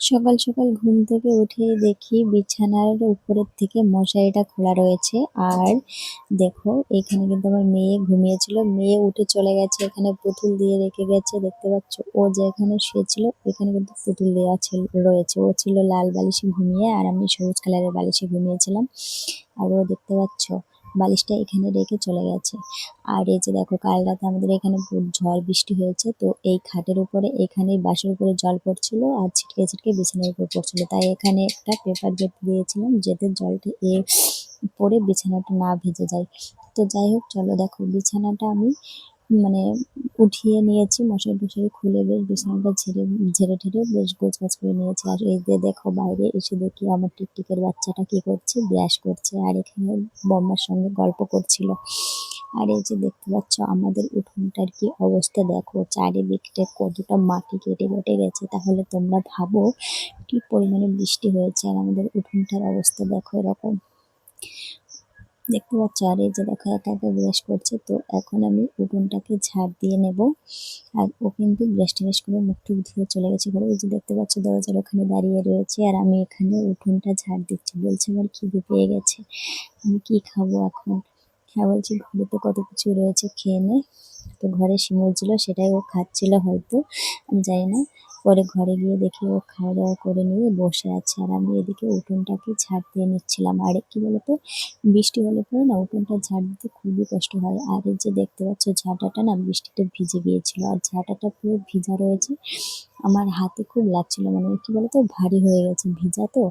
সকাল সকাল ঘুম থেকে উঠে দেখি বিছানার উপরের থেকে মশারিটা খোলা রয়েছে। আর দেখো, এখানে কিন্তু আমার মেয়ে ঘুমিয়েছিল। মেয়ে উঠে চলে গেছে, এখানে পুতুল দিয়ে রেখে গেছে। দেখতে পাচ্ছ, ও যেখানে শুয়েছিল, ওইখানে কিন্তু পুতুল দেওয়া ছিল, রয়েছে। ও ছিল লাল বালিশে ঘুমিয়ে, আর আমি সবুজ কালারের বালিশে ঘুমিয়েছিলাম। আর ও দেখতে পাচ্ছ বালিশটা এখানে রেখে চলে গেছে। আর এই যে দেখো, কাল রাতে আমাদের এখানে ঝড় বৃষ্টি হয়েছে, তো এই খাটের উপরে, এখানে বাসের উপরে জল পড়ছিল আর ছিটকে ছিটকে বিছানার উপর পড়ছিল। তাই এখানে একটা পেপার বেঁধে দিয়েছিলাম যাতে জলটি এ পরে বিছানাটা না ভেজে যায়। তো যাই হোক, চলো দেখো, বিছানাটা আমি মানে উঠিয়ে নিয়েছি, মশারি টশারি খুলে বেশ বিছানাটা ঝেড়ে ঝেড়ে ঠেড়ে বেশ গোছগাছ করে নিয়েছি। আর এই যে দেখো বাইরে এসে দেখি আমার টিকটিকের বাচ্চাটা কি করছে, ব্যাস করছে। আর এখানে বম্মার সঙ্গে গল্প করছিল। আর এই যে দেখতে পাচ্ছ আমাদের উঠোনটার কি অবস্থা, দেখো চারিদিকটা কতটা মাটি কেটে কেটে গেছে। তাহলে তোমরা ভাবো কি পরিমাণে বৃষ্টি হয়েছে আর আমাদের উঠোনটার অবস্থা, দেখো এরকম। দেখতে পাচ্ছ, আর এই যে দেখো, একা একা ব্রাশ করছে, তো এখন আমি উঠোনটাকে ঝাড় দিয়ে নেব। আর ও কিন্তু ব্রাশ ট্রাশ করে মুখ টুক ধুয়ে চলে গেছে ঘরে। ওই যে দেখতে পাচ্ছ, দরজার ওখানে দাঁড়িয়ে রয়েছে, আর আমি এখানে উঠোনটা ঝাড় দিচ্ছি। বলছে, আমার খিদে পেয়ে গেছে, আমি কি খাব এখন? হ্যাঁ বলছি, ঘরে তো কত কিছু রয়েছে খেয়ে নে। তো ঘরে সিমুর ছিল, সেটাই ও খাচ্ছিল হয়তো, আমি জানি না। পরে ঘরে গিয়ে দেখি ও খাওয়া দাওয়া করে নিয়ে বসে আছে। আর আমি এদিকে উঠোনটাকে ঝাড় দিয়ে নিচ্ছিলাম। আর কি বলতো? বৃষ্টি হলে পরে না উঠোনটা ঝাড় দিতে খুবই কষ্ট হয়। আর এই যে দেখতে পাচ্ছ ঝাঁটাটা না বৃষ্টিতে ভিজে গিয়েছিল। আর ঝাঁটাটা পুরো ভিজা রয়েছে। আমার হাতে খুব লাগছিল মানে কি বলতো, ভারী হয়ে গেছে ভিজা তো,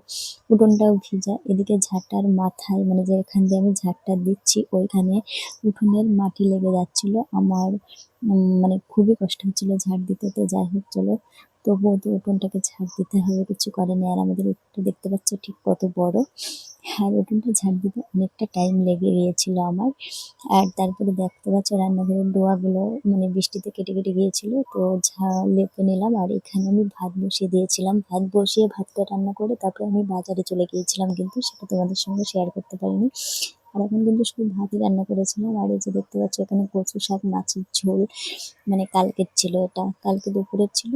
উঠোনটাও ভিজা, এদিকে ঝাঁটার মাথায় মানে যেখান দিয়ে আমি ঝাঁটটা দিচ্ছি, ওইখানে উঠোনের মাটি লেগে যাচ্ছিল, আমার মানে খুবই কষ্ট হচ্ছিল ঝাড় দিতে, তো যাই হোক, চলো, তবুও তো উঠোনটাকে ঝাড় দিতে হবে, কিছু করেনি আর আমাদের উঠোনটা দেখতে পাচ্ছ ঠিক কত বড় আর উঠোনটা ঝাড় দিতে অনেকটা টাইম লেগে গিয়েছিল আমার। আর তারপরে দেখতে পাচ্ছ রান্নাঘরের ডোয়াগুলো মানে বৃষ্টিতে কেটে কেটে গিয়েছিল, তো ঝা লেপে নিলাম আর এখানে আমি ভাত বসিয়ে দিয়েছিলাম। ভাত বসিয়ে ভাতটা রান্না করে তারপরে আমি বাজারে চলে গিয়েছিলাম কিন্তু সেটা তোমাদের সঙ্গে শেয়ার করতে পারিনি। আর এখন কিন্তু শুধু ভাতই রান্না করেছিলাম আর এই যে দেখতে পাচ্ছ এখানে কচু শাক, মাছের ঝোল মানে কালকের ছিল এটা। কালকে দুপুরের ছিল।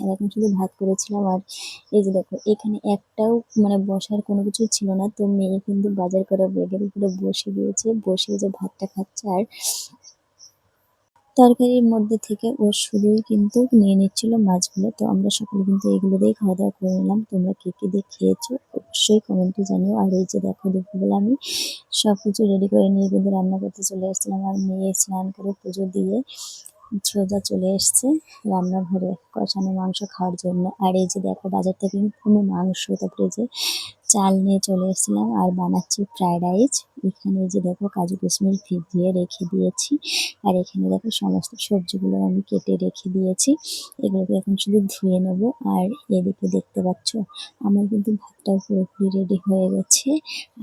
আর এখন শুধু ভাত করেছিলাম আর এই যে দেখো, এখানে একটাও মানে বসার কোনো কিছু ছিল না। তো মেয়ে কিন্তু বাজার করা ব্যাগের উপরে বসে গিয়েছে, বসে যে ভাতটা খাচ্ছে আর তরকারির মধ্যে থেকে ও শুধুই কিন্তু নিয়ে নিচ্ছিল মাছগুলো। তো আমরা সকলে কিন্তু এগুলো দিয়েই খাওয়া দাওয়া করে নিলাম। তোমরা কে কে দিয়ে খেয়েছো অবশ্যই কমেন্টে জানিও। আর এই যে দেখো, দুপুরবেলা আমি সব কিছু রেডি করে নিয়ে কিন্তু রান্না করতে চলে এসেছিলাম আর মেয়ে স্নান করে পুজো দিয়ে সোজা চলে এসছে। রান্নাঘরে কষানো মাংস খাওয়ার জন্য। আর এই যে দেখো, বাজার থেকে কোনো মাংস, তারপরে যে চাল নিয়ে চলে এসেছিলাম আর বানাচ্ছি ফ্রায়েড রাইস এখানে যে দেখো কাজু কিশমিশ ভিজিয়ে রেখে দিয়েছি। আর এখানে দেখো সমস্ত সবজিগুলো আমি কেটে রেখে দিয়েছি। এগুলোকে এখন শুধু ধুয়ে নেব। আর এদিকে দেখতে পাচ্ছ, আমার কিন্তু ভাতটাও পুরোপুরি রেডি হয়ে গেছে।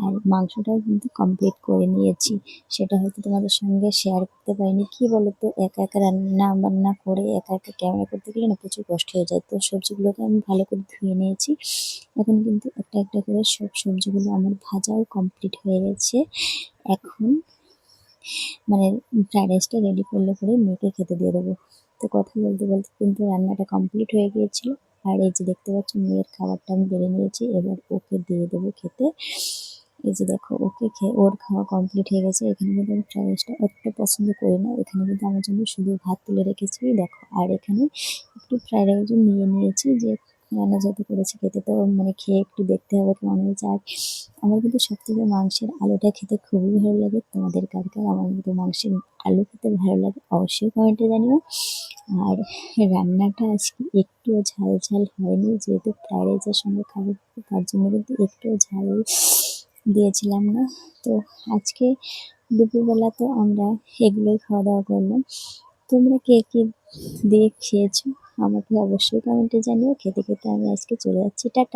আর মাংসটাও কিন্তু কমপ্লিট করে নিয়েছি। সেটা হয়তো তোমাদের সঙ্গে শেয়ার করতে পারিনি। কি বলতো, একা একা রান্না বান্না করে একা একা ক্যামেরা করতে গেলে না প্রচুর কষ্ট হয়ে যায়। তো সবজিগুলোকে আমি ভালো করে ধুয়ে নিয়েছি। এখন কিন্তু একটা একটা করে সব সবজিগুলো আমার ভাজাও কমপ্লিট হয়ে গেছে। এখন মানে ফ্রাইড রাইসটা রেডি করলে পরে মেয়েকে খেতে দিয়ে দেবো। তো কথা বলতে বলতে কিন্তু রান্নাটা কমপ্লিট হয়ে গিয়েছিল। আর এই যে দেখতে পাচ্ছ মেয়ের খাবারটা আমি বেড়ে নিয়েছি, এবার ওকে দিয়ে দেবো খেতে। এই যে দেখো, ওকে খেয়ে ওর খাওয়া কমপ্লিট হয়ে গেছে। এখানে কিন্তু আমি ফ্রাইড রাইসটা অতটা পছন্দ করি না। এখানে কিন্তু আমার জন্য শুধু ভাত তুলে রেখেছি। দেখো, আর এখানে একটু ফ্রাইড রাইস নিয়ে নিয়েছি যে রান্না যত করেছি খেতে। তো মানে খেয়ে একটু দেখতে হবে কেমন হয়েছে। আর আমার কিন্তু সব থেকে মাংসের আলুটা খেতে খুবই ভালো লাগে। তোমাদের কার কার আমার কিন্তু মাংসের আলু খেতে ভালো লাগে, অবশ্যই কমেন্টে জানিও। আর রান্নাটা আজকে একটুও ঝাল ঝাল হয়নি, যেহেতু ফ্রাইড রাইসের সঙ্গে খাব, তার জন্য কিন্তু একটুও ঝাল দিয়েছিলাম না। তো আজকে দুপুরবেলা তো আমরা এগুলোই খাওয়া দাওয়া করলাম। তোমরা কে কে দিয়ে খেয়েছো? আমাকে অবশ্যই কমেন্ট এ জানিও। খেতে খেতে আমি আজকে চলে যাচ্ছি। টাটা।